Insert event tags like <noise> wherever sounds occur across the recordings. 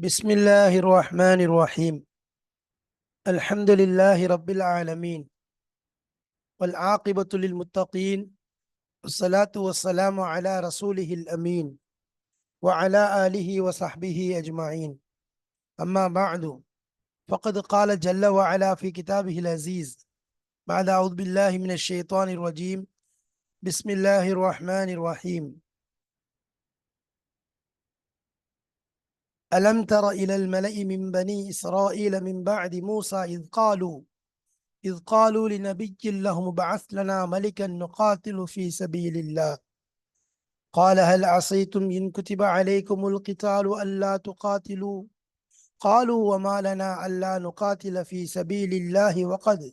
بسم الله الرحمن الرحيم. الحمد لله رب العالمين. والعاقبة للمتقين. والصلاة والسلام على رسوله الأمين. وعلى آله وصحبه أجمعين. أما بعد فقد قال جل وعلا في كتابه العزيز بعد أعوذ بالله من الشيطان الرجيم. بسم الله الرحمن الرحيم. ألم تر إلى الملأ من بني إسرائيل من بعد موسى إذ قالوا إذ قالوا لنبي لهم ابعث لنا ملكا نقاتل في سبيل الله. قال هل عصيتم إن كتب عليكم القتال ألا تقاتلوا؟ قالوا وما لنا ألا نقاتل في سبيل الله وقد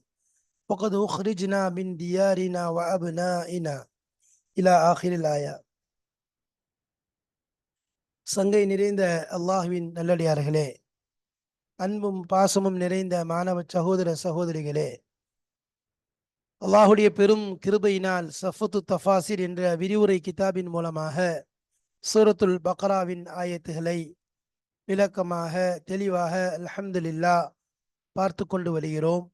وقد أخرجنا من ديارنا وأبنائنا. إلى آخر الآيات சங்கை நிறைந்த அல்லாஹுவின் நல்லடியார்களே அன்பும் பாசமும் நிறைந்த மாணவ சகோதர சகோதரிகளே அல்லாஹுடைய பெரும் கிருபையினால் சஃபத்து தஃபாசிர் என்ற விரிவுரை கிதாபின் மூலமாக சூரத்துல் பக்ராவின் ஆயத்துகளை விளக்கமாக தெளிவாக அலமதுல்லா பார்த்து கொண்டு வருகிறோம்.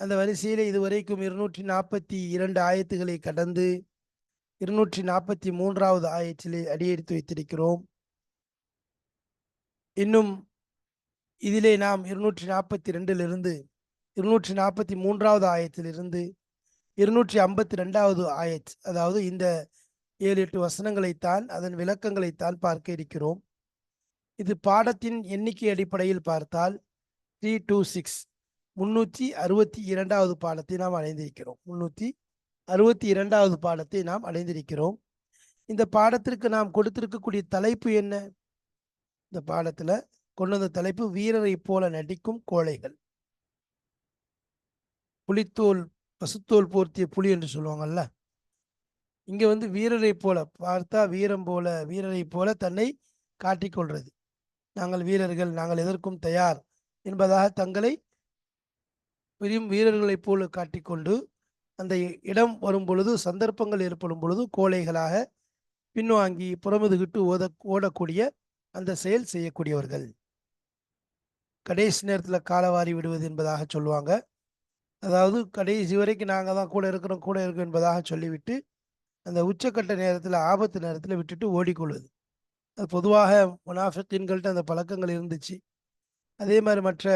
அந்த வரிசையில் இதுவரைக்கும் இருநூற்றி நாற்பத்தி இரண்டு ஆயத்துகளை கடந்து இருநூற்றி நாற்பத்தி மூன்றாவது ஆயத்திலே அடியெடுத்து வைத்திருக்கிறோம். இன்னும் இதிலே நாம் இருநூற்றி நாற்பத்தி ரெண்டிலிருந்து இருநூற்றி நாற்பத்தி மூன்றாவது ஆயத்திலிருந்து இருநூற்றி ஐம்பத்தி ரெண்டாவது ஆயத் அதாவது இந்த ஏழு எட்டு வசனங்களைத்தான் அதன் விளக்கங்களைத்தான் பார்க்க இருக்கிறோம். இது பாடத்தின் எண்ணிக்கை அடிப்படையில் பார்த்தால் த்ரீ டூ சிக்ஸ் முன்னூற்றி அறுபத்தி இரண்டாவது பாடத்தை நாம் அடைந்திருக்கிறோம். முன்னூற்றி அறுபத்தி இரண்டாவது பாடத்தை நாம் அடைந்திருக்கிறோம். இந்த பாடத்திற்கு நாம் கொடுத்திருக்கக்கூடிய தலைப்பு என்ன? இந்த பாடத்துல கொண்டு வந்த தலைப்பு வீரரை போல நடிக்கும் கோழைகள். புலித்தோல் பசுத்தோல் போர்த்திய புலி என்று சொல்லுவாங்கல்ல? இங்க வந்து வீரரை போல பார்த்தா வீரம் போல வீரரை போல தன்னை காட்டிக்கொள்றது நாங்கள் வீரர்கள் நாங்கள் எதற்கும் தயார் என்பதாக தங்களை பெரும் வீரர்களைப் போல காட்டிக்கொண்டு அந்த இடம் வரும் பொழுது சந்தர்ப்பங்கள் ஏற்படும் பொழுது கோழைகளாக பின்வாங்கி புறமுதுகிட்டு ஓத ஓடக்கூடிய அந்த செயல் செய்யக்கூடியவர்கள். கடைசி நேரத்தில் காலவாரி விடுவது என்பதாக சொல்லுவாங்க. அதாவது கடைசி வரைக்கும் நாங்கள் தான் கூட இருக்கிறோம் கூட இருக்கோம் என்பதாக சொல்லிவிட்டு அந்த உச்சக்கட்ட நேரத்தில் ஆபத்து நேரத்தில் விட்டுட்டு ஓடிக்கொள்வது. அது பொதுவாக முனாஃபிக்கின்கள்ட்ட அந்த பழக்கங்கள் இருந்துச்சு. அதே மாதிரி மற்ற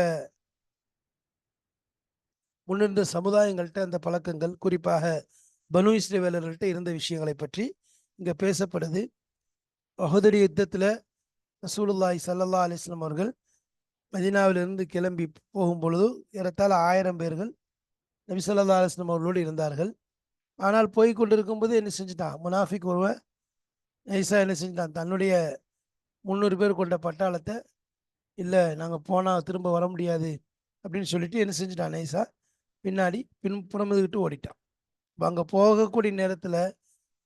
முன்னிருந்த சமுதாயங்கள்கிட்ட அந்த பழக்கங்கள் குறிப்பாக பனு இஸ்ரேவேலர்கள்ட்ட இருந்த விஷயங்களை பற்றி இங்கே பேசப்படுது. பகுதடி யுத்தத்தில் ரசூலுல்லாய் சல்லல்லா அலிஸ்லாம் அவர்கள் மதினாவிலிருந்து கிளம்பி போகும் பொழுது ஏறத்தாழ ஆயிரம் பேர்கள் நபி சொல்லா அலிஸ்லாம் அவர்களோடு இருந்தார்கள். ஆனால் போய் கொண்டிருக்கும் போது என்ன செஞ்சுட்டான்? முனாஃபிக் ஒருவன் நைசா என்ன செஞ்சுட்டான்? தன்னுடைய முந்நூறு பேர் கொண்ட பட்டாளத்தை இல்லை நாங்கள் போனால் திரும்ப வர முடியாது அப்படின்னு சொல்லிட்டு என்ன செஞ்சுட்டான் நைசா பின்னாடி பின்புறம் புறமுதுகிட்டு ஓடிட்டான். அங்கே போகக்கூடிய நேரத்தில்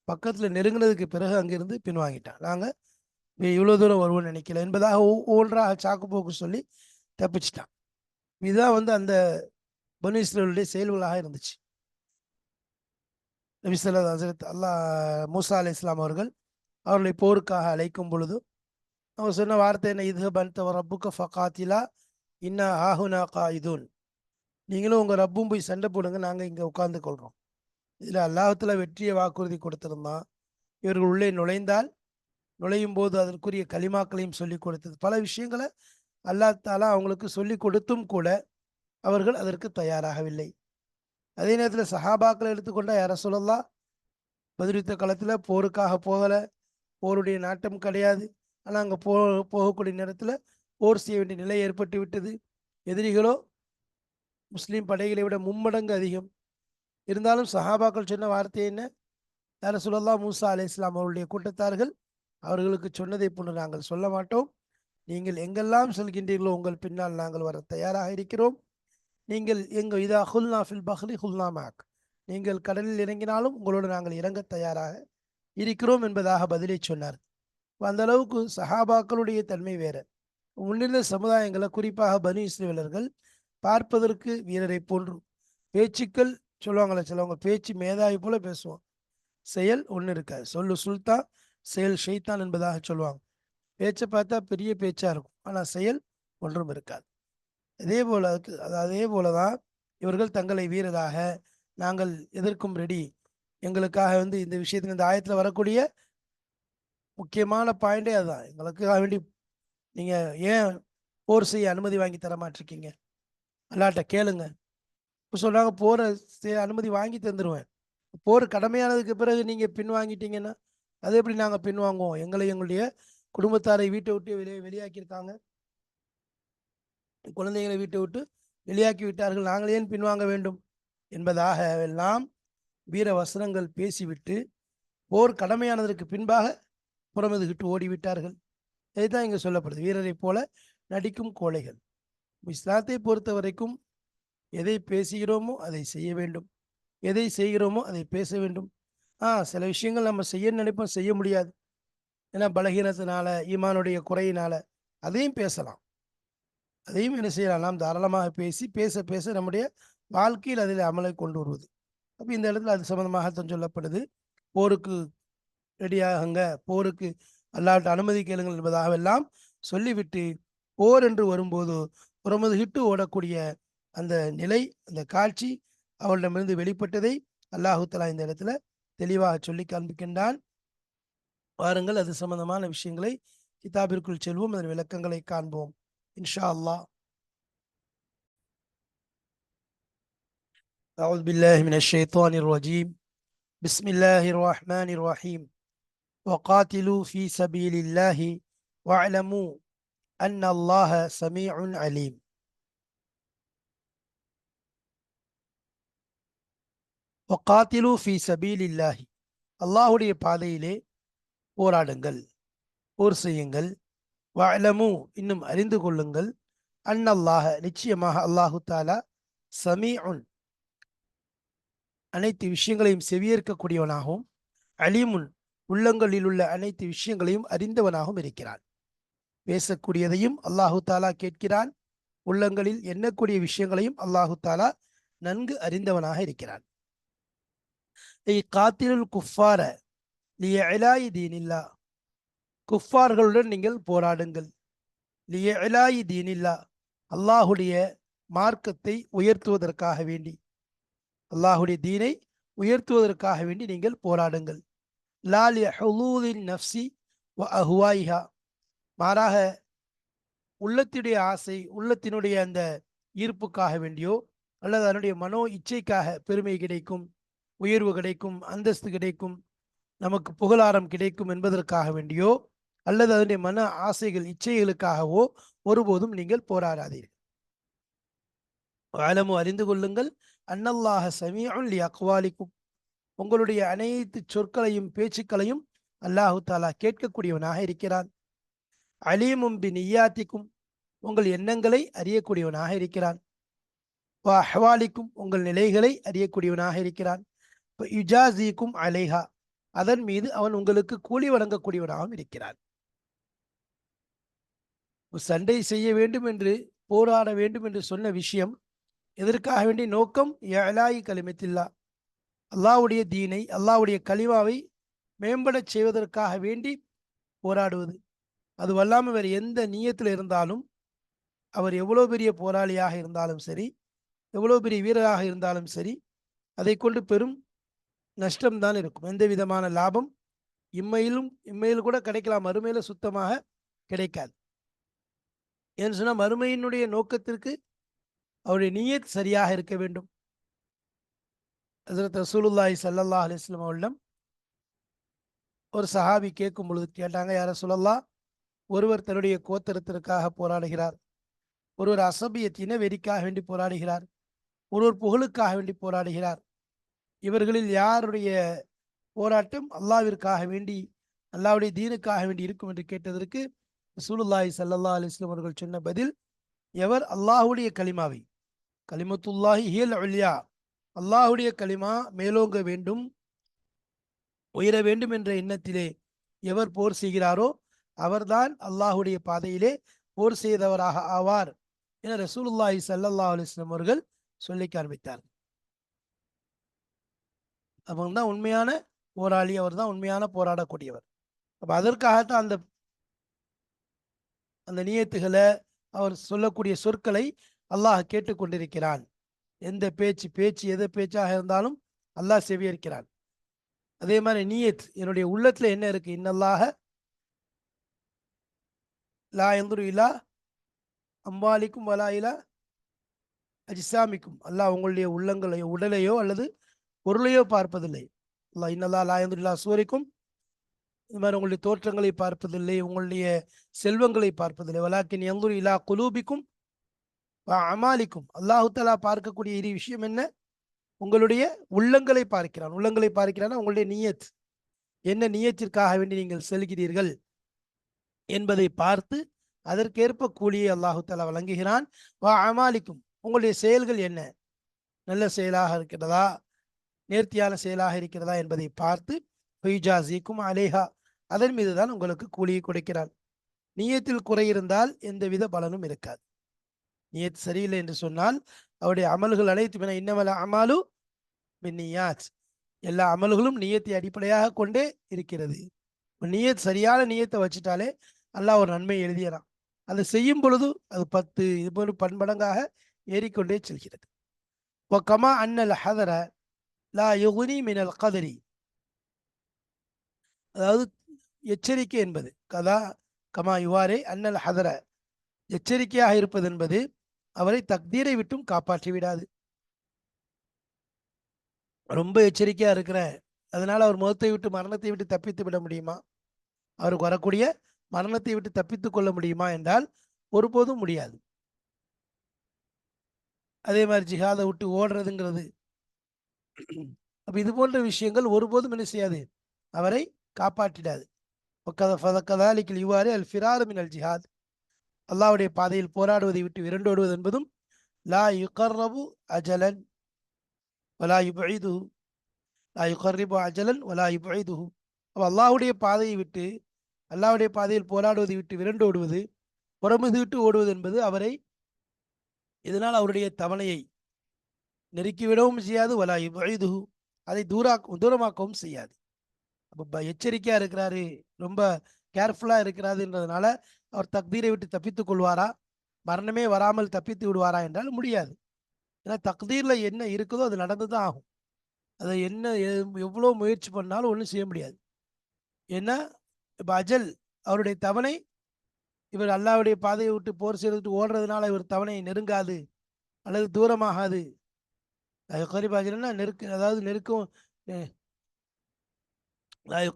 பக்கத்தில் நெருங்கினதுக்கு பிறகு அங்கேருந்து பின்வாங்கிட்டான். நாங்கள் இவ்வளோ தூரம் வருவோம்னு நினைக்கல என்பதாக ஒவ்வொன்றாக சாக்கு போக்கு சொல்லி தப்பிச்சிட்டான். இதுதான் வந்து அந்த பனு இஸ்ரேலுடைய செயல்களாக இருந்துச்சு. நபிசல்லா ஹசரத் அல்லா மூசா அலி இஸ்லாம் அவர்கள் அவர்களை போருக்காக அழைக்கும் பொழுது அவங்க சொன்ன வார்த்தை என்ன? இது பன்த ரப்புக்க ஃபகாத்திலா இன்னா ஆஹுனா காயுதூன். நீங்களும் உங்கள் ரப்பும் போய் சண்டை போடுங்க நாங்கள் இங்கே உட்கார்ந்து கொள்கிறோம் இதில் அல்லாஹத்தில் வெற்றியை வாக்குறுதி கொடுத்துருந்தான். இவர்கள் உள்ளே நுழைந்தால் நுழையும் போது அதற்குரிய களிமாக்களையும் சொல்லி கொடுத்தது. பல விஷயங்களை அல்லா தாலா அவங்களுக்கு சொல்லி கொடுத்தும் கூட அவர்கள் அதற்கு தயாராகவில்லை. அதே நேரத்தில் சஹாபாக்களை எடுத்துக்கொண்டால் யார சொல்லலாம் பதிலுத்த காலத்தில் போருக்காக போகலை. போருடைய நாட்டம் கிடையாது. ஆனால் அங்கே போ போகக்கூடிய நேரத்தில் போர் செய்ய வேண்டிய நிலை ஏற்பட்டு விட்டது. எதிரிகளோ முஸ்லீம் படைகளை விட மும்மடங்கு அதிகம். இருந்தாலும் சஹாபாக்கள் சொன்ன வார்த்தை என்ன? யார சொல்லலாம் மூசா அலி இஸ்லாம் அவருடைய கூட்டத்தார்கள் அவர்களுக்கு சொன்னதை போன்று நாங்கள் சொல்ல மாட்டோம். நீங்கள் எங்கெல்லாம் செல்கின்றீர்களோ உங்கள் பின்னால் நாங்கள் வர தயாராக இருக்கிறோம். நீங்கள் எங்கள் இதா ஹுல்னா ஃபில் பஹ்லி ஹுல்னா மாக். நீங்கள் கடலில் இறங்கினாலும் உங்களோடு நாங்கள் இறங்க தயாராக இருக்கிறோம் என்பதாக பதிலை சொன்னார். அந்த அளவுக்கு சஹாபாக்களுடைய தன்மை வேற. முன்னிருந்த சமுதாயங்களை குறிப்பாக பனு இஸ்ரேலர்கள் பார்ப்பதற்கு வீரரை போன்று பேச்சுக்கள் சொல்லுவாங்களே சிலவங்க பேச்சு மேதாவி போல பேசுவோம். செயல் ஒன்று இருக்காது. சொல்லு சுல்தான் செயல் ஷெய்தான் என்பதாக சொல்லுவாங்க. பேச்சை பார்த்தா பெரிய பேச்சாக இருக்கும். ஆனால் செயல் ஒன்றும் இருக்காது. அதே போல அதுக்கு- அது அதே போல தான் இவர்கள் தங்களை வீரராக நாங்கள் எதிர்க்கும் ரெடி. எங்களுக்காக வந்து இந்த விஷயத்துக்கு இந்த ஆயத்தில் வரக்கூடிய முக்கியமான பாயிண்டே அதுதான். எங்களுக்காக வேண்டி நீங்கள் ஏன் போர் செய்ய அனுமதி வாங்கி தர மாட்டிருக்கீங்க? அல்லாட்ட கேளுங்க. இப்போ சொல்கிறாங்க போரை செய்ய அனுமதி வாங்கி தந்துடுவேன் போர் கடமையானதுக்கு பிறகு நீங்கள் பின் வாங்கிட்டீங்கன்னா அது எப்படி நாங்கள் பின்வாங்குவோம் எங்களை எங்களுடைய குடும்பத்தாரை வீட்டை விட்டு வெளியே வெளியாக்கியிருக்காங்க. குழந்தைகளை வீட்டை விட்டு வெளியாக்கி விட்டார்கள். நாங்கள் ஏன் பின்வாங்க வேண்டும்? என்பதாக எல்லாம் வீர வசனங்கள் பேசிவிட்டு போர் கடமையானதற்கு பின்பாக புறமதுகிட்டு ஓடிவிட்டார்கள். இதுதான் இங்கே சொல்லப்படுது. வீரரைப் போல நடிக்கும் கோழைகள். இஸ்லாத்தை பொறுத்த வரைக்கும் எதை பேசுகிறோமோ அதை செய்ய வேண்டும். எதை செய்கிறோமோ அதை பேச வேண்டும். ஆ சில விஷயங்கள் நம்ம செய்ய நினைப்போம் செய்ய முடியாது. ஏன்னா பலகீனத்தினால ஈமானுடைய குறையினால அதையும் பேசலாம். அதையும் என்ன செய்யலாம்? நாம் தாராளமாக பேசி பேச பேச நம்முடைய வாழ்க்கையில் அதில் அமலை கொண்டு வருவது. அப்போ இந்த இடத்துல அது சம்மந்தமாகத்தான் சொல்லப்படுது. போருக்கு ரெடியாகுங்க. போருக்கு அல்லாட்ட அனுமதி கேளுங்கள் என்பதாகவெல்லாம் சொல்லிவிட்டு போர் என்று வரும்போது புறமுதுகிட்டு ஓடக்கூடிய அந்த நிலை அந்த காட்சி அவளிடமிருந்து வெளிப்பட்டதை அல்லாஹுத்தலா இந்த இடத்துல தெளிவாக சொல்லி காண்பிக்கின்றான் வாருங்கள் அது சம்பந்தமான விஷயங்களை கிதாபிற்குள் செல்வோம் அதன் விளக்கங்களை காண்போம் இன்ஷா அல்லாஹ் أعوذ بالله من الشيطان الرجيم بسم الله الرحمن الرحيم وقاتلوا في سبيل الله واعلموا أن الله سميع عليم ஒகாத்திலு ஃபி சபீல் இல்லாஹி அல்லாஹுடைய பாதையிலே போராடுங்கள் போர் செய்யுங்கள் வலமு இன்னும் அறிந்து கொள்ளுங்கள் அன் அல்லாஹ நிச்சயமாக அல்லாஹு தாலா சமீ உன் அனைத்து விஷயங்களையும் செவியேற்கக்கூடியவனாகவும் அலிமுன் உள்ளங்களில் உள்ள அனைத்து விஷயங்களையும் அறிந்தவனாகவும் இருக்கிறான் பேசக்கூடியதையும் அல்லாஹு தாலா கேட்கிறான் உள்ளங்களில் எண்ணக்கூடிய விஷயங்களையும் அல்லாஹு தாலா நன்கு அறிந்தவனாக இருக்கிறான் ஐ காத்திலுல் குஃபார லியலாயி தீனில்லா. குஃபார்களுடன் நீங்கள் போராடுங்கள். லியலாயி தீனில்லா. அல்லாஹுடைய மார்க்கத்தை உயர்த்துவதற்காக வேண்டி. அல்லாஹுடைய தீனை உயர்த்துவதற்காக வேண்டி நீங்கள் போராடுங்கள். லாலி ஹலூதின் நஃப்சி வ அஹுவாயிஹா. மாறாக உள்ளத்தினுடைய ஆசை உள்ளத்தினுடைய அந்த ஈர்ப்புக்காக வேண்டியோ அல்லது அதனுடைய மனோ இச்சைக்காக பெருமை கிடைக்கும். உயர்வு கிடைக்கும் அந்தஸ்து கிடைக்கும் நமக்கு புகழாரம் கிடைக்கும் என்பதற்காக வேண்டியோ அல்லது அதனுடைய மன ஆசைகள் இச்சைகளுக்காகவோ ஒருபோதும் நீங்கள் போராடாதீர்கள். ஆலமு அறிந்து கொள்ளுங்கள். அன்னல்லாஹ சமீஉன் லி அக்வாலிக்கும். உங்களுடைய அனைத்து சொற்களையும் பேச்சுக்களையும் அல்லாஹு தாலா கேட்கக்கூடியவனாக இருக்கிறான். அலீமும் பி நியாத்திக்கும் உங்கள் எண்ணங்களை அறியக்கூடியவனாக இருக்கிறான். வா அஹ்வாலிக்கும். உங்கள் நிலைகளை அறியக்கூடியவனாக இருக்கிறான். யுஜாசிக்கும் அலைஹா அதன் மீது அவன் உங்களுக்கு கூலி வழங்கக்கூடியவனாகவும் இருக்கிறான். சண்டை செய்ய வேண்டும் என்று போராட வேண்டும் என்று சொன்ன விஷயம் எதற்காக வேண்டிய நோக்கம் ஏலாயி கலிமத்தில்லா. அல்லாவுடைய தீனை அல்லாவுடைய கலிமாவை மேம்படச் செய்வதற்காக வேண்டி போராடுவது. அது வல்லாமல் வேறு எந்த நீயத்தில் இருந்தாலும் அவர் எவ்வளோ பெரிய போராளியாக இருந்தாலும் சரி எவ்வளோ பெரிய வீரராக இருந்தாலும் சரி அதை கொண்டு பெரும் நஷ்டம்தான் இருக்கும். எந்த விதமான லாபம் இம்மையிலும் இம்மையில் கூட கிடைக்கலாம். மறுமையில சுத்தமாக கிடைக்காது. ஏன்னு சொன்னால் மறுமையினுடைய நோக்கத்திற்கு அவருடைய நீயத் சரியாக இருக்க வேண்டும். ஹசரத் ரசூலுல்லாஹி சல்லல்லாஹ் அலிஸ்லாம் அவரிடம் ஒரு சஹாபி கேட்கும் பொழுது கேட்டாங்க யார சொல்லலாம் ஒருவர் தன்னுடைய கோத்தரத்திற்காக போராடுகிறார். ஒருவர் அசபியத்தின வெறிக்காக வேண்டி போராடுகிறார். ஒருவர் புகழுக்காக வேண்டி போராடுகிறார். இவர்களில் யாருடைய போராட்டம் அல்லாவிற்காக வேண்டி அல்லாவுடைய தீனுக்காக வேண்டி இருக்கும் என்று கேட்டதற்கு ரசூலுல்லாஹி சல்லல்லா அலிஸ்லாம் அவர்கள் சொன்ன பதில் எவர் அல்லாஹுடைய கலிமாவை கலிமத்துல்லாஹி ஹியல் அழியா அல்லாஹுடைய கலிமா மேலோங்க வேண்டும் உயர வேண்டும் என்ற எண்ணத்திலே எவர் போர் செய்கிறாரோ அவர்தான் அல்லாஹுடைய பாதையிலே போர் செய்தவராக ஆவார் என ரசூலுல்லாஹி சல்லல்லா அலிஸ்லாம் அவர்கள் சொல்லி காண்பித்தார்கள். அவங்க தான் உண்மையான போராளி அவர் தான் உண்மையான போராடக்கூடியவர். அப்போ அதற்காகத்தான் அந்த அந்த நியத்துகளை அவர் சொல்லக்கூடிய சொற்களை அல்லாஹ் கேட்டுக்கொண்டிருக்கிறான். எந்த பேச்சு பேச்சு எது பேச்சாக இருந்தாலும் அல்லாஹ் செவியிருக்கிறான் அதே மாதிரி நீயத் என்னுடைய உள்ளத்துல என்ன இருக்கு? இன்னல்லாக லா எந்துரு இலா அம்பாலிக்கும் வலா இலா அஜிசாமிக்கும். அல்லாஹ் உங்களுடைய உள்ளங்களையோ உடலையோ அல்லது பொருளையோ பார்ப்பதில்லை. அல்லா இன்னல்லா லாயந்துல்லா சூரிக்கும் இது மாதிரி உங்களுடைய தோற்றங்களை பார்ப்பதில்லை உங்களுடைய செல்வங்களை பார்ப்பதில்லை. வலாக்கின் எங்குரு இலா குலூபிக்கும் அமாலிக்கும். அல்லாஹு தலா பார்க்கக்கூடிய இரு விஷயம் என்ன? உங்களுடைய உள்ளங்களை பார்க்கிறான். உள்ளங்களை பார்க்கிறான் உங்களுடைய நியத். என்ன நியத்திற்காக வேண்டி நீங்கள் செல்கிறீர்கள் என்பதை பார்த்து அதற்கேற்ப கூலியை அல்லாஹு தலா வழங்குகிறான். வா அமாலிக்கும். உங்களுடைய செயல்கள் என்ன? நல்ல செயலாக இருக்கிறதா நேர்த்தியான செயலாக இருக்கிறதா என்பதை பார்த்து பொய்ஜாசிக்கும் அலேஹா அதன் மீதுதான் உங்களுக்கு கூலியை கொடுக்கிறான். நியத்தில் குறை இருந்தால் எந்தவித பலனும் இருக்காது. நியத் சரியில்லை என்று சொன்னால் அவருடைய அமல்கள் அனைத்து இன்னமல அமாலு மின்னியாத் எல்லா அமல்களும் நியத்தை அடிப்படையாக கொண்டே இருக்கிறது. நியத் சரியான நியத்தை வச்சுட்டாலே அல்லாஹ் ஒரு நன்மை எழுதியலாம் அதை செய்யும் பொழுது அது பத்து இது போல பன்மடங்காக ஏறிக்கொண்டே செல்கிறது. கமா அன்னல் ஹதர லா யுகுனி மினல் கதரி அதாவது எச்சரிக்கை என்பது. கதா கமா இவ்வாறே அன்னல் ஹதர. எச்சரிக்கையாக இருப்பது என்பது அவரை தக்தீரை விட்டும் காப்பாற்றி விடாது. ரொம்ப எச்சரிக்கையா இருக்கிறேன் அதனால அவர் முகத்தை விட்டு மரணத்தை விட்டு தப்பித்து விட முடியுமா? அவருக்கு வரக்கூடிய மரணத்தை விட்டு தப்பித்துக் கொள்ள முடியுமா என்றால் ஒருபோதும் முடியாது. அதே மாதிரி ஜிஹாதை விட்டு ஓடுறதுங்கிறது <clears throat> அப்ப இது போன்ற விஷயங்கள் ஒருபோதும் என்ன செய்யாது? அவரை காப்பாற்றிடாது. இவ்வாறு அல் ஃபிராரு அல் ஜிஹாத் அல்லாவுடைய பாதையில் போராடுவதை விட்டு விரண்டோடுவது என்பதும் லா யுகர்ரபு அஜலன் வலா யுபைது லா யுகர்ரிபு அஜலன் வலா யுபைதுஹு அப்போ அல்லாஹுடைய பாதையை விட்டு அல்லாவுடைய பாதையில் போராடுவதை விட்டு விரண்டோடுவது புறமுது விட்டு ஓடுவது என்பது அவரை இதனால் அவருடைய தவணையை நெருக்கிவிடவும் செய்யாது. வலா யுபைதுஹு அதை தூரா தூரமாக்கவும் செய்யாது. அப்போ எச்சரிக்கையாக இருக்கிறாரு ரொம்ப கேர்ஃபுல்லாக இருக்கிறாருன்றதுனால அவர் தக்தீரை விட்டு தப்பித்துக் கொள்வாரா? மரணமே வராமல் தப்பித்து விடுவாரா என்றால் முடியாது. ஏன்னா தக்தீரில் என்ன இருக்குதோ அது நடந்து தான் ஆகும். அதை என்ன எவ்வளோ முயற்சி பண்ணாலும் ஒன்றும் செய்ய முடியாது. ஏன்னா இப்போ அஜல் அவருடைய தவணை இவர் அல்லாவுடைய பாதையை விட்டு போர் செய்துட்டு ஓடுறதுனால இவர் தவணை நெருங்காது அல்லது தூரமாகாது கரிபாஜனா நெருக்க அதாவது நெருக்கம்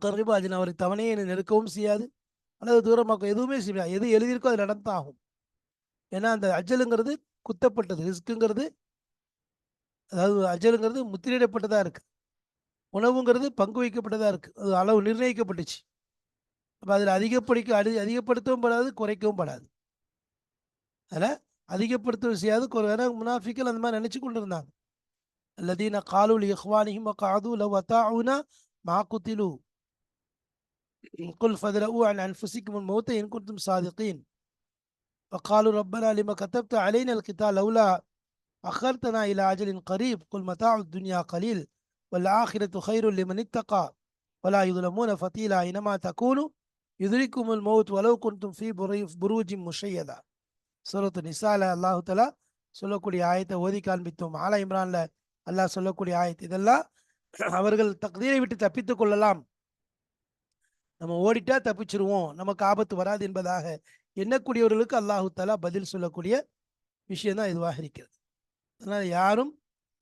கரிபாஜன் அவரை தவணையை நெருக்கவும் செய்யாது அல்லது தூரமாக்கும் எதுவுமே செய்ய எது எழுதியிருக்கோ அது நடந்தாகும் ஏன்னா அந்த அஜலுங்கிறது குத்தப்பட்டது ரிஸ்க்குங்கிறது அதாவது அஜலுங்கிறது முத்திரையிடப்பட்டதாக இருக்குது உணவுங்கிறது பங்கு வைக்கப்பட்டதாக இருக்குது அது அளவு நிர்ணயிக்கப்பட்டுச்சு. அப்போ அதில் அதிகப்படிக்க அடி அதிகப்படுத்தவும் படாது குறைக்கவும் படாது. அதில் அதிகப்படுத்தவும் செய்யாது குறை முனாஃபிக்கல் அந்த மாதிரி நினச்சி கொண்டு இருந்தாங்க. அல்லதீன காலூல் இஹ்வானிஹிம் காது லவ் அத்தாவுனா மா குத்திலு قل فادرؤوا عن أنفسكم الموت إن كنتم صادقين وقالوا ربنا لما كتبت علينا القتال لولا أخرتنا إلى أجل قريب قل متاع الدنيا قليل والآخرة خير لمن اتقى ولا يظلمون فتيلا أينما تكونوا يدركم الموت ولو كنتم في بروج مشيدة سورة النساء الله تعالى சொல்லக்கூடிய ஆயத்தை ஓதி காண்பித்தோம் ஆலா இம்ரான்ல அல்லாஹ் சொல்லக்கூடிய ஆயத்து. இதெல்லாம் அவர்கள் தகுதியை விட்டு தப்பித்து கொள்ளலாம். நம்ம ஓடிட்டா தப்பிச்சிருவோம். நமக்கு ஆபத்து வராது என்பதாக எண்ணக்கூடியவர்களுக்கு அல்லாஹு தாலா பதில் சொல்லக்கூடிய விஷயம்தான் இதுவாக இருக்கிறது. அதனால் யாரும்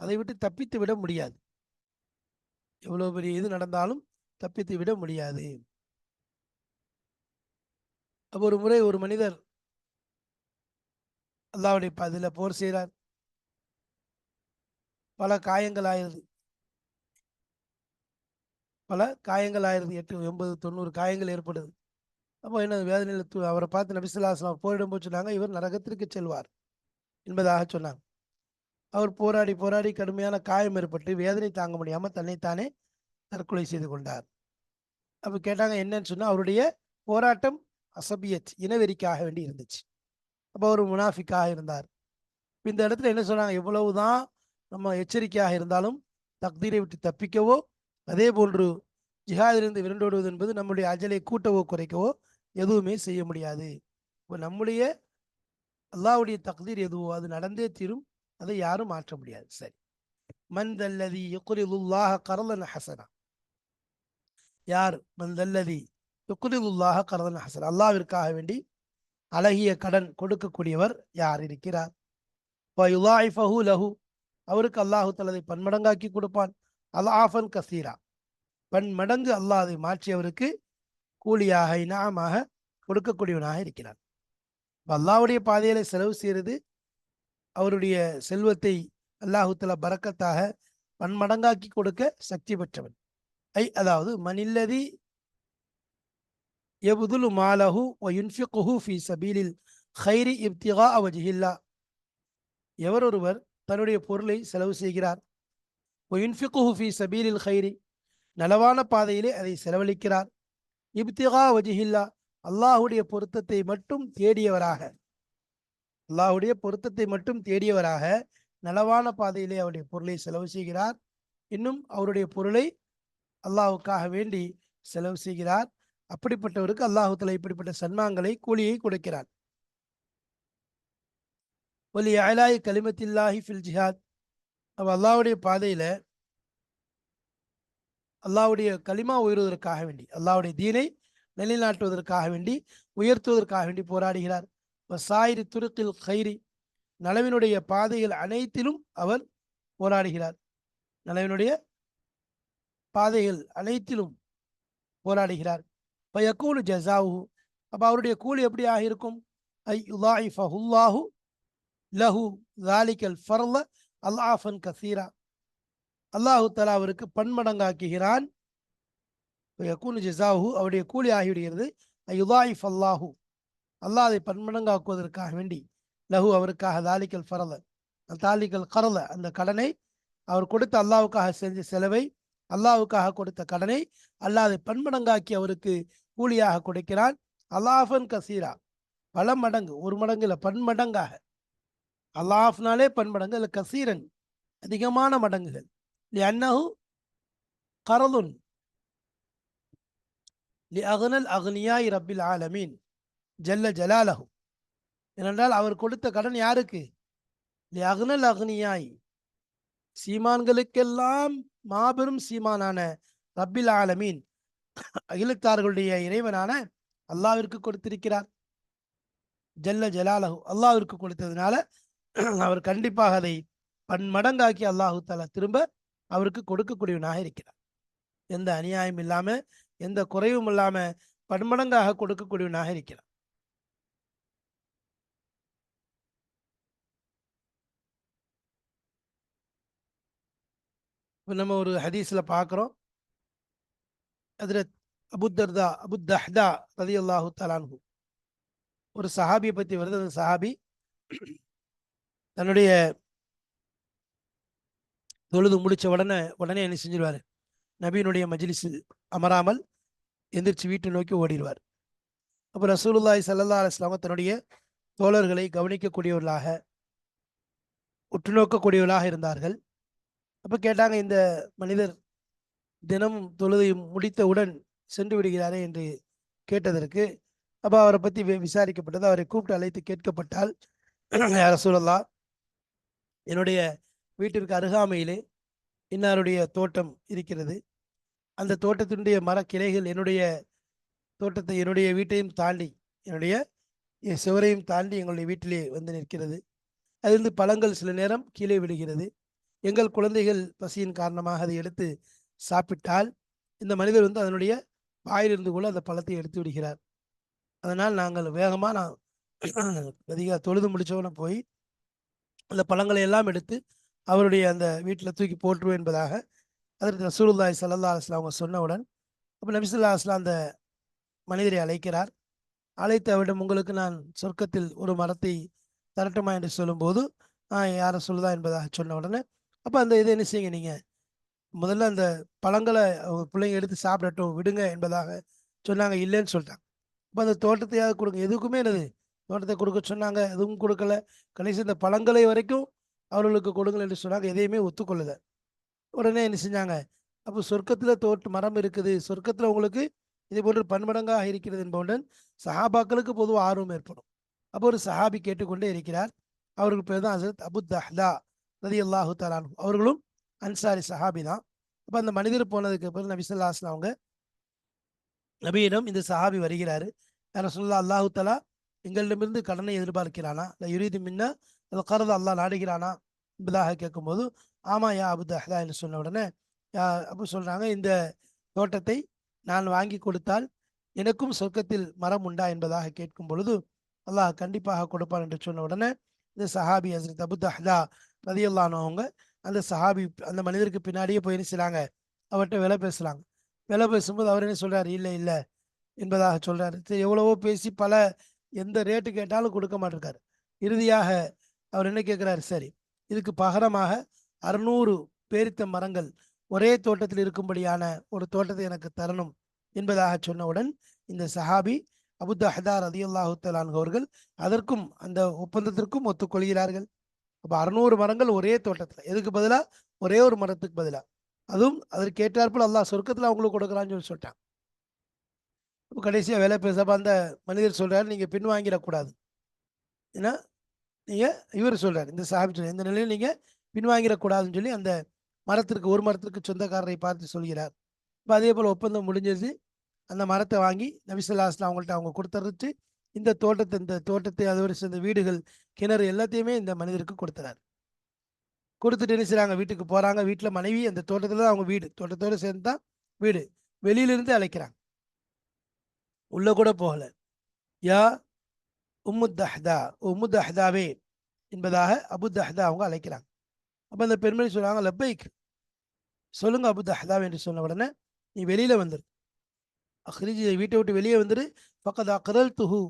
அதை விட்டு தப்பித்து விட முடியாது. எவ்வளோ பெரிய இது நடந்தாலும் தப்பித்து விட முடியாது. அப்போ ஒரு முறை ஒரு மனிதர் அல்லாவுடைய பதில போர் செய்கிறார் பல காயங்கள் ஆயிருது பல காயங்கள் ஆயிருது எட்டு எண்பது தொண்ணூறு காயங்கள் ஏற்படுது. அப்போ என்ன வேதனையில் அவரை பார்த்து நபிசுல்லாஸ்லாம் போரிடும் போது சொன்னாங்க இவர் நரகத்திற்கு செல்வார் என்பதாக சொன்னாங்க. அவர் போராடி போராடி கடுமையான காயம் ஏற்பட்டு வேதனை தாங்க முடியாமல் தன்னைத்தானே தற்கொலை செய்து கொண்டார். அப்போ கேட்டாங்க என்னன்னு சொன்னால் அவருடைய போராட்டம் அசபியத் இனவெறிக்காக வேண்டி இருந்துச்சு. அப்போ அவர் முனாஃபிக்காக இருந்தார். இந்த இடத்துல என்ன சொன்னாங்க எவ்வளவுதான் நம்ம எச்சரிக்கையாக இருந்தாலும் தக்தீரை விட்டு தப்பிக்கவோ அதே போன்று ஜிஹாதிலிருந்து விரண்டோடுவது என்பது நம்முடைய அஜலை கூட்டவோ குறைக்கவோ எதுவுமே செய்ய முடியாது. இப்போ நம்முடைய அல்லாஹ்வுடைய தக்தீர் எதுவோ அது நடந்தே தீரும். அதை யாரும் மாற்ற முடியாது. சரி. மந்தல்லதி யுக்ரிதுல்லாஹ கரலன் ஹசனா. யார்? மந்தல்லதி யுக்ரிதுல்லாஹ கரலன் ஹசனா. அல்லாவிற்காக வேண்டி அழகிய கடன் கொடுக்கக்கூடியவர் யார் இருக்கிறார்? லஹு. அவருக்கு அல்லாஹு தலதை பன்மடங்காக்கி கொடுப்பான். அல்லாஃபன் கசீரா. பன்மடங்கு அல்லாஹ் அதை மாற்றியவருக்கு கூலியாக இனாமாக கொடுக்கக்கூடியவனாக இருக்கிறான். இப்போ அல்லாஹ்வுடைய பாதையில செலவு செய்யறது அவருடைய செல்வத்தை அல்லாஹு பறக்கத்தாக பன்மடங்காக்கி கொடுக்க சக்தி பெற்றவன். ஐ அதாவது மனில்லதி எபுதுல் மாலஹு வ யுன்ஃபிகுஹு ஃபி சபீலில் ஹைரி இப்திகா அவஜிஹில்லா எவரொருவர் தன்னுடைய பொருளை செலவு செய்கிறார். வ யுன்ஃபிகுஹு சபீலில் ஹைரி நலவான பாதையிலே அதை செலவழிக்கிறார். இப்திகா வஜிஹில்லா. அல்லாஹுடைய பொருத்தத்தை மட்டும் தேடியவராக. அல்லாஹுடைய பொருத்தத்தை மட்டும் தேடியவராக நலவான பாதையிலே அவருடைய பொருளை செலவு செய்கிறார். இன்னும் அவருடைய பொருளை அல்லாஹுக்காக வேண்டி செலவு செய்கிறார். அப்படிப்பட்டவருக்கு அல்லாஹு இப்படிப்பட்ட சன்மாங்களை கூலியை கொடுக்கிறார் ஒலி அயலாய் கலிமத்தில்லாஹி ஃபில் ஜிஹாத். நம்ம அல்லாவுடைய பாதையில் அல்லாவுடைய கலிமா உயர்வதற்காக வேண்டி அல்லாவுடைய தீனை நிலைநாட்டுவதற்காக வேண்டி உயர்த்துவதற்காக வேண்டி போராடுகிறார். சாயிரி துருக்கில் கைரி நலவினுடைய பாதைகள் அனைத்திலும் அவர் போராடுகிறார். நலவினுடைய பாதைகள் அனைத்திலும் போராடுகிறார். பயக்கூலு ஜசாவு அப்போ அவருடைய கூலி எப்படி ஆகியிருக்கும்? ஐ யுலாஹு லஹு தாலிக்கல் ஃபர்ல அல்லாஃபன் கசீரா. அல்லாஹு தலா அவருக்கு பன்மடங்காக்குகிறான். யக்கூனு அவருடைய கூலி ஆகிவிடுகிறது. யுதாயிஃப் அல்லாஹு. அல்லாஹ் அதை பன்மடங்காக்குவதற்காக வேண்டி லஹு அவருக்காக தாலிக்கல் ஃபரல தாலிக்கல் கரல அந்த கடனை அவர் கொடுத்த அல்லாவுக்காக செஞ்ச செலவை அல்லாவுக்காக கொடுத்த கடனை அல்லாஹ் அதை பன்மடங்காக்கி அவருக்கு கூலியாக கொடுக்கிறான். அல்லாஃபன் கசீரா. பல மடங்கு ஒரு மடங்கு இல்லை பன்மடங்காக. அல்லாஃப்னாலே பன்மடங்கு அல்ல கசீரன் அதிகமான மடங்குகள். அன்னஹு கரலுன் லி அகனல் அக்னியாய் ரப்பில் ஆலமீன். ஜல்ல ஜலாலஹு. ஏனென்றால் அவர் கொடுத்த கடன் யாருக்கு? லி அகனல் அக்னியாய். சீமான்களுக்கெல்லாம் மாபெரும் சீமானான ரப்பில் ஆலமீன். அகிலத்தார்களுடைய இறைவனான அல்லாவிற்கு கொடுத்திருக்கிறார். ஜல்ல ஜலாலஹு. அல்லாவிற்கு கொடுத்ததுனால <clears throat> அவர் கண்டிப்பாக அதை பன்மடங்காக்கி அல்லாஹு தாலா திரும்ப அவருக்கு கொடுக்கக்கூடியவனாக இருக்கிறார். எந்த அநியாயம் இல்லாம எந்த குறைவும் இல்லாம பன்மடங்காக கொடுக்கக்கூடியவனாக இருக்கிறார். நம்ம ஒரு ஹதீஸ்ல பார்க்குறோம் அதுல அபுத்தர்தா அபுத்தஹ்தா ரதி அல்லாஹு தலான்ஹூ ஒரு சஹாபியை பத்தி வருது. அந்த சஹாபி தன்னுடைய தொழுது முடிச்ச உடனே உடனே என்ன செஞ்சிருவார்? நபியினுடைய மஜ்லிஸில் அமராமல் எந்திரிச்சு வீட்டை நோக்கி ஓடிடுவார். அப்போ ரசூலுல்லாய் சல்லா அலுவலாம் தன்னுடைய தோழர்களை கவனிக்கக்கூடியவர்களாக உற்று நோக்கக்கூடியவர்களாக இருந்தார்கள். அப்போ கேட்டாங்க இந்த மனிதர் தினம் தொழுதை முடித்தவுடன் சென்று விடுகிறாரே என்று கேட்டதற்கு அப்போ அவரை பற்றி விசாரிக்கப்பட்டது அவரை கூப்பிட்டு அழைத்து கேட்கப்பட்டால் யார என்னுடைய வீட்டிற்கு அருகாமையிலே இன்னாருடைய தோட்டம் இருக்கிறது. அந்த தோட்டத்தினுடைய மரக்கிளைகள் என்னுடைய தோட்டத்தை என்னுடைய வீட்டையும் தாண்டி என்னுடைய என் சுவரையும் தாண்டி எங்களுடைய வீட்டிலே வந்து நிற்கிறது. அதிலிருந்து பழங்கள் சில நேரம் கீழே விடுகிறது எங்கள் குழந்தைகள் பசியின் காரணமாக அதை எடுத்து சாப்பிட்டால் இந்த மனிதர் வந்து அதனுடைய வாயிலிருந்து கூட அந்த பழத்தை எடுத்து விடுகிறார். அதனால் நாங்கள் வேகமாக நான் அதிக தொழுது முடித்தவன போய் அந்த பழங்களை எல்லாம் எடுத்து அவருடைய அந்த வீட்டில் தூக்கி போட்டுருவோம் என்பதாக அதற்கு ரசூலுல்லாய் சல்லா அலுவலாம் அவங்க சொன்னவுடன் அப்போ நபிசுல்லா அஸ்லாம் அந்த மனிதரை அழைக்கிறார். அழைத்து அவரிடம் உங்களுக்கு நான் சொர்க்கத்தில் ஒரு மரத்தை தரட்டுமா? என்று சொல்லும்போது யாரை சொல்லுதா என்பதாக சொன்ன உடனே அப்போ அந்த இதை என்ன செய்யுங்க நீங்கள் முதல்ல அந்த பழங்களை அவங்க பிள்ளைங்க எடுத்து சாப்பிடட்டும் விடுங்க என்பதாக சொன்னாங்க. இல்லைன்னு சொல்லிட்டாங்க. அப்போ அந்த தோட்டத்தையாவது கொடுங்க. எதுக்குமே என்னது? தோட்டத்தை கொடுக்க சொன்னாங்க எதுவும் கொடுக்கல. கடைசி இந்த பழங்களை வரைக்கும் அவர்களுக்கு கொடுங்கள் என்று சொன்னாங்க எதையுமே ஒத்துக்கொள்ளல. உடனே என்ன செஞ்சாங்க? அப்போ சொர்க்கத்தில் தோட்டு மரம் இருக்குது. சொர்க்கத்தில் உங்களுக்கு இதே போன்று பன்மடங்காக இருக்கிறது என்பவுடன் சஹாபாக்களுக்கு பொதுவாக ஆர்வம் ஏற்படும். அப்போ ஒரு சஹாபி கேட்டுக்கொண்டே இருக்கிறார். அவர்கள் பேர் தான் ஹசரத் அபு தஹ்லா ரதி அல்லாஹு தலான் அவர்களும் அன்சாரி சஹாபி தான். அப்போ அந்த மனிதர் போனதுக்கு பிறகு நபி அவங்க நபியிடம் இந்த சஹாபி வருகிறாரு. யார சொல்லா அல்லாஹு தலா எங்களிடமிருந்து கடனை எதிர்பார்க்கிறானா? இல்லை யுரீது மின்னா கருத அல்லா நாடுகிறானா? என்பதாக கேட்கும்போது ஆமா யா அபு தஹ்லா என்று சொன்ன உடனே யா அப்போ சொல்றாங்க இந்த தோட்டத்தை நான் வாங்கி கொடுத்தால் எனக்கும் சொர்க்கத்தில் மரம் உண்டா என்பதாக கேட்கும் பொழுது அல்லாஹ் கண்டிப்பாக கொடுப்பான் என்று சொன்ன உடனே இந்த சஹாபி ஹசரத் அபு தஹ்லா ரதியுல்லானவங்க அந்த சஹாபி அந்த மனிதருக்கு பின்னாடியே போய் என்ன செய்றாங்க? அவர்கிட்ட விலை பேசுறாங்க. விலை பேசும்போது அவர் என்ன சொல்றாரு? இல்லை இல்லை என்பதாக சொல்றாரு. சரி எவ்வளவோ பேசி பல எந்த ரேட்டு கேட்டாலும் கொடுக்க மாட்டிருக்காரு. இறுதியாக அவர் என்ன கேட்குறாரு? சரி இதுக்கு பகரமாக அறுநூறு பேரித்த மரங்கள் ஒரே தோட்டத்தில் இருக்கும்படியான ஒரு தோட்டத்தை எனக்கு தரணும் என்பதாக சொன்னவுடன் இந்த சஹாபி அபுத்த ஹதார் அதி தலான் அவர்கள் அதற்கும் அந்த ஒப்பந்தத்திற்கும் ஒத்துக்கொள்கிறார்கள். அப்போ அறுநூறு மரங்கள் ஒரே தோட்டத்தில் எதுக்கு பதிலாக ஒரே ஒரு மரத்துக்கு பதிலா. அதுவும் அதற்கு ஏற்றாற்போல் அல்லாஹ் சொர்க்கத்தில் அவங்களுக்கு கொடுக்குறான்னு சொல்லி சொல்லிட்டான். கடைசியாக வேலை பேசாமல் அந்த மனிதர் சொல்கிறாரு நீங்கள் பின் பின்வாங்கிடக்கூடாது ஏன்னா நீங்கள் இவர் சொல்கிறார் இந்த சாஹிப் சொல்றாரு இந்த நிலையில் நீங்கள் பின்வாங்கிடக்கூடாதுன்னு சொல்லி அந்த மரத்திற்கு ஒரு மரத்திற்கு சொந்தக்காரரை பார்த்து சொல்கிறார். இப்போ அதே போல் ஒப்பந்தம் முடிஞ்சது. அந்த மரத்தை வாங்கி நபிசுல்லாஸ்லாம் அவங்கள்ட்ட அவங்க கொடுத்துருச்சு இந்த தோட்டத்தை இந்த தோட்டத்தை அதோடு சேர்ந்த வீடுகள் கிணறு எல்லாத்தையுமே இந்த மனிதருக்கு கொடுத்துறாரு. கொடுத்துட்டு என்ன வீட்டுக்கு போகிறாங்க வீட்டில் மனைவி அந்த தோட்டத்தில் தான் அவங்க வீடு. தோட்டத்தோடு சேர்ந்து தான் வீடு. வெளியிலிருந்து அழைக்கிறாங்க. உள்ளே கூட போகல. யா உம்மு தஹ்தா உம்மு தஹ்தாவே என்பதாக அபு தஹ்தா அவங்க அழைக்கிறாங்க. அப்போ அந்த பெண்மணி சொல்கிறாங்க லப்பைக் சொல்லுங்க அபு தஹ்தாவே என்று சொன்ன உடனே நீ வெளியில் வந்துரு. அஹ்ரிஜி வீட்டை விட்டு வெளியே வந்துரு. பக்கத்து அக்ரல் துஹு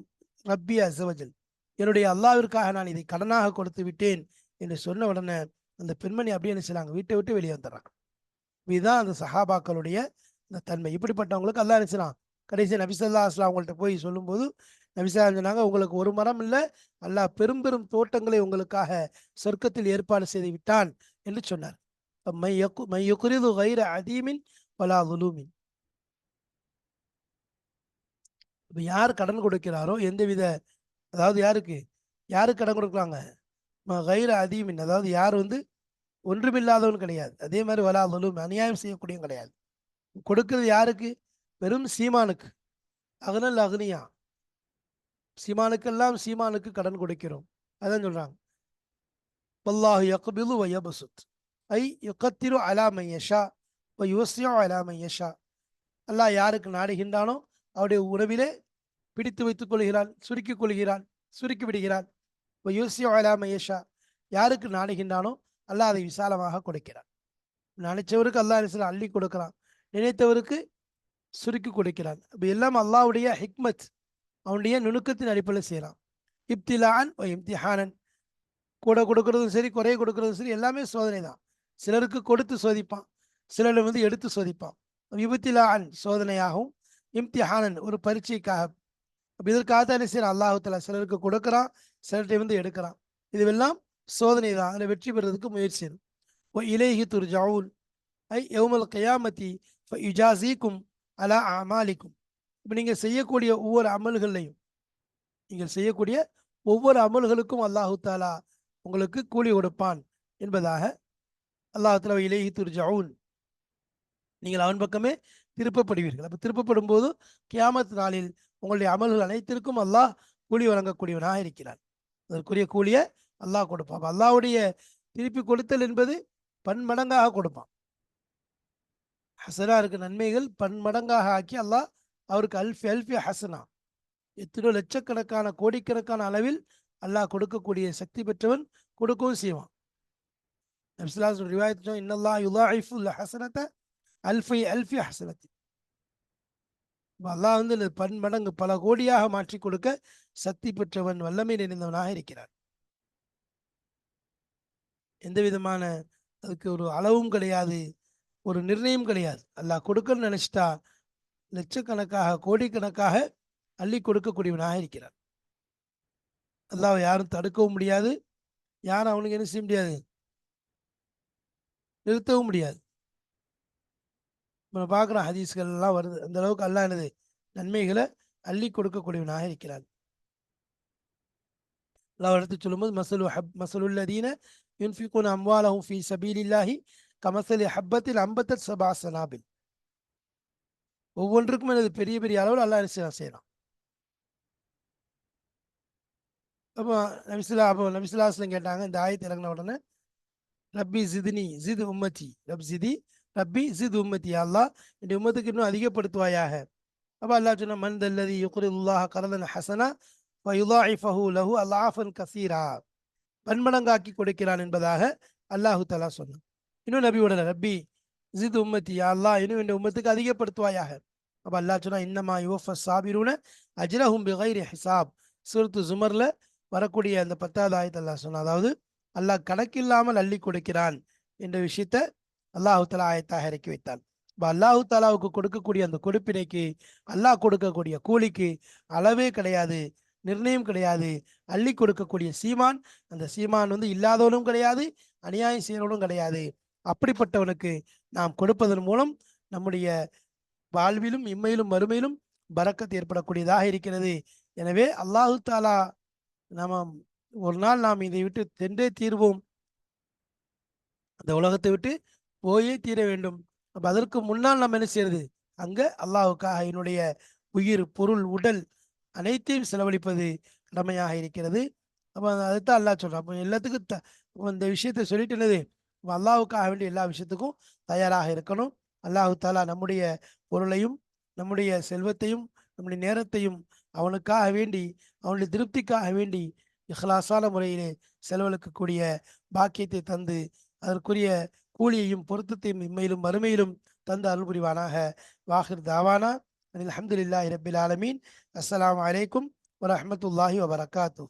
ரப்பி அசவஜல் என்னுடைய அல்லாவிற்காக நான் இதை கடனாக கொடுத்து விட்டேன் என்று சொன்ன உடனே அந்த பெண்மணி அப்படியே என்ன வீட்டை விட்டு வெளியே வந்துடுறாங்க. இதுதான் அந்த சஹாபாக்களுடைய இந்த தன்மை. இப்படிப்பட்டவங்களுக்கு அல்லாஹ் என்ன கடைசி நபிசல்லா அஸ்லாம் அவங்கள்ட்ட போய் சொல்லும்போது நபிசல்லா சொன்னாங்க உங்களுக்கு ஒரு மரம் இல்லை அல்லாஹ் பெரும் பெரும் தோட்டங்களை உங்களுக்காக சொர்க்கத்தில் ஏற்பாடு செய்து விட்டான் என்று சொன்னார். மையக்கு மையக்குரிது கைர அதீமின் வலா துலூமின். இப்போ யார் கடன் கொடுக்கிறாரோ எந்தவித அதாவது யாருக்கு யாருக்கு கடன் கொடுக்குறாங்க? கைர அதீமின் அதாவது யார் வந்து ஒன்றுமில்லாதவன் கிடையாது. அதே மாதிரி வலா துலூம் அநியாயம் செய்யக்கூடியவன் கிடையாது. கொடுக்கிறது யாருக்கு? வெறும் சீமானுக்கு அகனல் அக்னியா? சீமானுக்கெல்லாம் சீமானுக்கு கடன் கொடுக்கிறோம். அதான் சொல்றாங்க. வல்லாஹு யக்பிலு வயபசுத். ஐ யுக்கத்திரு அலா மையஷா வ யுவஸ்யு அலா மையஷா அல்லாஹ் யாருக்கு நாடுகின்றானோ அவருடைய உறவிலே பிடித்து வைத்துக் கொள்கிறான் சுருக்கிக் கொள்கிறான் சுருக்கி விடுகிறான். வ யுவஸ்யு அலா மையஷா யாருக்கு நாடுகின்றானோ அல்லாஹ் அதை விசாலமாக கொடுக்கிறான். நினைச்சவருக்கு அல்லாஹ் அள்ளி கொடுக்கிறான் நினைத்தவருக்கு சுருக்கி கொடுக்கிறான். இப்போ எல்லாம் அல்லாவுடைய ஹிக்மத். அவனுடைய நுணுக்கத்தின் அடிப்படையில் செய்யலாம். இப்திலான் ஒ இம்திஹானன். கூட கொடுக்கறதும் சரி குறைய கொடுக்கறதும் சரி எல்லாமே சோதனை தான். சிலருக்கு கொடுத்து சோதிப்பான். சிலர் வந்து எடுத்து சோதிப்பான். விபத்திலான் சோதனையாகவும் இம்திஹானன் ஒரு பரீட்சைக்காக. அப்ப இதற்காக தான் என்ன செய்யறான்? சிலருக்கு கொடுக்குறான் சிலர்கிட்ட வந்து எடுக்கிறான். இதுவெல்லாம் சோதனை தான். அதில் வெற்றி பெறுறதுக்கு முயற்சி ஓ இலேஹி துர்ஜாவுல் ஐ எவ்மல் கயாமத்தி இஜாசிக்கும் அலா அமாலிக்கும். இப்போ நீங்கள் செய்யக்கூடிய ஒவ்வொரு அமல்கள்லையும் நீங்கள் செய்யக்கூடிய ஒவ்வொரு அமல்களுக்கும் அல்லாஹு தாலா உங்களுக்கு கூலி கொடுப்பான் என்பதாக அல்லாஹ் தாலா இலேஹி துர்ஜவுன். நீங்கள் அவன் பக்கமே திருப்பப்படுவீர்கள். அப்போ திருப்பப்படும் போது கியாமத் நாளில் உங்களுடைய அமல்கள் அனைத்திற்கும் அல்லாஹ் கூலி வழங்கக்கூடியவனாக இருக்கிறான். அதற்குரிய கூலியை அல்லாஹ் கொடுப்பான். அப்ப திருப்பி கொடுத்தல் என்பது பன்மடங்காக கொடுப்பான். ஹசனா இருக்க நன்மைகள் பன்மடங்காக ஆக்கி அல்லாஹ் அவருக்கு அல்ஃபி அல்ஃபி ஹசனா. எத்தனோ லட்சக்கணக்கான கோடிக்கணக்கான அளவில் அல்லாஹ் கொடுக்கக்கூடிய சக்தி பெற்றவன் கொடுக்கவும் செய்வான். நபிசுல்லாஸ் ரிவாயத்தோம் இன்னல்லா யுலாஹிஃபுல் ஹசனத்தை அல்ஃபை அல்ஃபி ஹசனத்தை அல்லாஹ் வந்து இந்த பன்மடங்கு பல கோடியாக மாற்றி கொடுக்க சக்தி பெற்றவன் வல்லமை நிறைந்தவனாக இருக்கிறான். எந்த விதமான அதுக்கு ஒரு அளவும் கிடையாது. ஒரு நிர்ணயம் கிடையாது. அல்லாஹ் கொடுக்கணும்னு நினைச்சிட்டா லட்சக்கணக்காக கோடிக்கணக்காக அள்ளி கொடுக்கக்கூடியவனாக இருக்கிறான். அல்லாவை யாரும் தடுக்கவும் முடியாது. யாரும் அவனுக்கு என்ன செய்ய முடியாது? நிறுத்தவும் முடியாது. நம்ம பார்க்குற ஹதீஸ்கள் எல்லாம் வருது. அந்த அளவுக்கு அல்லா எனது நன்மைகளை அள்ளி கொடுக்கக்கூடியவனாக இருக்கிறான். அல்லாஹ் எடுத்து சொல்லும்போது மசலு ஹப் மசலுல்லதீன யுன்ஃபிகுன அம்வாலஹும் ஃபி சபீலில்லாஹி கமசலி ஹப்பத்தில் அம்பத்தர் சபா சனாபில். ஒவ்வொன்றுக்கும் எனது பெரிய பெரிய அளவில் அல்லாஹ் என்ன செய்யலாம் அப்போ நபிசுல்லா அப்போ நபிசுல்லாஸ்லம் கேட்டாங்க இந்த ஆயத்தை இறங்கின உடனே ரப்பி ஜிதினி ஜிது உம்மத்தி ரப் ஜிதி ரப்பி ஜிது உம்மத்தி அல்லாஹ் இந்த உம்மத்துக்கு இன்னும் அதிகப்படுத்துவாயாக. அப்போ அல்லாஹ் சொன்ன மன் தல்லதி யுக்ரிதுல்லாஹ கரதன் ஹசனா ஃபயுலாஇஃபஹு லஹு அல்லாஃபன் கசீரா. பன்மடங்காக்கி கொடுக்கிறான் என்பதாக அல்லாஹு தலா சொன்னான். இன்னும் நபியோட ரப்பி ஜித் உம்மத்தி அல்லா இன்னும் இந்த உம்மத்துக்கு அதிகப்படுத்துவாயாக. அப்போ அல்லாஹ் சொன்னா இன்னமா யுவஃப சாபிரூன அஜ்ரஹும் பிகைரி ஹிசாப் சுருத்து ஜுமர்ல வரக்கூடிய அந்த பத்தாவது ஆயத்தை அல்லாஹ் சொன்னா அதாவது அல்லாஹ் கணக்கில்லாமல் அள்ளி கொடுக்கிறான் என்ற விஷயத்த அல்லாஹு தலா ஆயத்தாக இறக்கி வைத்தான். இப்போ அல்லாஹு தாலாவுக்கு கொடுக்கக்கூடிய அந்த கொடுப்பினைக்கு அல்லாஹ் கொடுக்கக்கூடிய கூலிக்கு அளவே கிடையாது நிர்ணயம் கிடையாது. அள்ளி கொடுக்கக்கூடிய சீமான் அந்த சீமான் வந்து இல்லாதவனும் கிடையாது அநியாயம் செய்யறவனும் கிடையாது. அப்படிப்பட்டவனுக்கு நாம் கொடுப்பதன் மூலம் நம்முடைய வாழ்விலும் இம்மையிலும் மறுமையிலும் பறக்கத்து ஏற்படக்கூடியதாக இருக்கிறது. எனவே அல்லாஹு தாலா நாம் ஒரு நாள் நாம் இதை விட்டு தென்றே தீர்வோம். அந்த உலகத்தை விட்டு போயே தீர வேண்டும். அப்போ அதற்கு முன்னால் நம்ம என்ன செய்யறது? அங்கே அல்லாஹுக்காக என்னுடைய உயிர் பொருள் உடல் அனைத்தையும் செலவழிப்பது கடமையாக இருக்கிறது. அப்போ அதைத்தான் அல்லாஹ் சொல்கிறான் அப்போ எல்லாத்துக்கும் த இந்த விஷயத்தை சொல்லிட்டு என்னது? அல்லாவுக்காக வேண்டிய எல்லா விஷயத்துக்கும் தயாராக இருக்கணும். அல்லாஹு தாலா நம்முடைய பொருளையும் நம்முடைய செல்வத்தையும் நம்முடைய நேரத்தையும் அவனுக்காக வேண்டி அவனுடைய திருப்திக்காக வேண்டி இஹ்லாசான முறையிலே செலவழிக்கக்கூடிய பாக்கியத்தை தந்து அதற்குரிய கூலியையும் பொருத்தத்தையும் இம்மையிலும் மறுமையிலும் தந்து அருள் புரிவானாக. வாஹிர் தாவானா. அல்ஹம்துலில்லாஹி ரப்பில் ஆலமீன். அஸ்லாம் அலைக்கும் வரமத்துல்லாஹி வபரகாத்து